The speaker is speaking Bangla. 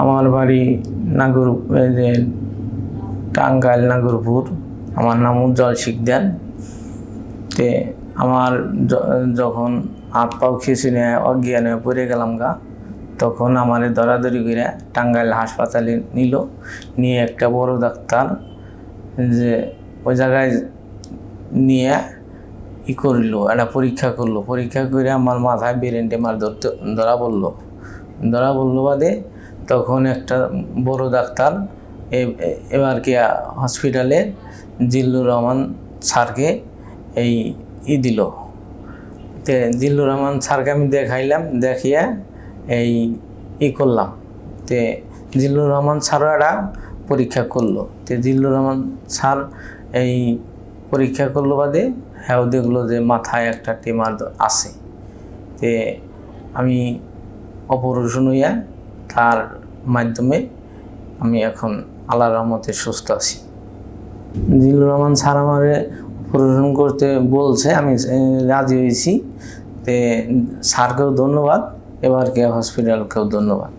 আমার বাড়ি নাগর টাঙ্গাইল, নাগরপুর। আমার নাম উজ্জ্বল শিকদার। তে আমার যখন হাত পাও খিচুড়ি অজ্ঞান হয়ে পড়ে গেলাম গা, তখন আমার দরাদরি করে টাঙ্গাইল হাসপাতালে নিল। নিয়ে একটা বড় ডাক্তার যে ওই জায়গায় নিয়ে ই করল, একটা পরীক্ষা করল। পরীক্ষা করে আমার মাথায় ব্রেন টেমার ধরতে ধরা পড়ল। ধরা পড়ল বাদে তখন একটা বড় ডাক্তার এবার কি হসপিটালে জিল্লুর রহমান স্যারকে এই ই দিল। তে জিল্লুর রহমান স্যারকে আমি দেখাইলাম, দেখিয়ে এই ই করলাম। তে জিল্লুর রহমান একটা পরীক্ষা করল। তে জিল্লুর রহমান স্যার এই পরীক্ষা করল বাদে হ্যাঁ দেখল যে মাথায় একটা টিমার আছে। তে আমি অপারেশন হইয়া তার মাধ্যমে আমি এখন আল্লাহ রহমতে সুস্থ আছি। জিল্লুর রহমান স্যার আমারে অপারেশন করতে বলছে, আমি রাজি হয়েছি তে, স্যারকেও ধন্যবাদ এবার কে হসপিটালকেও ধন্যবাদ।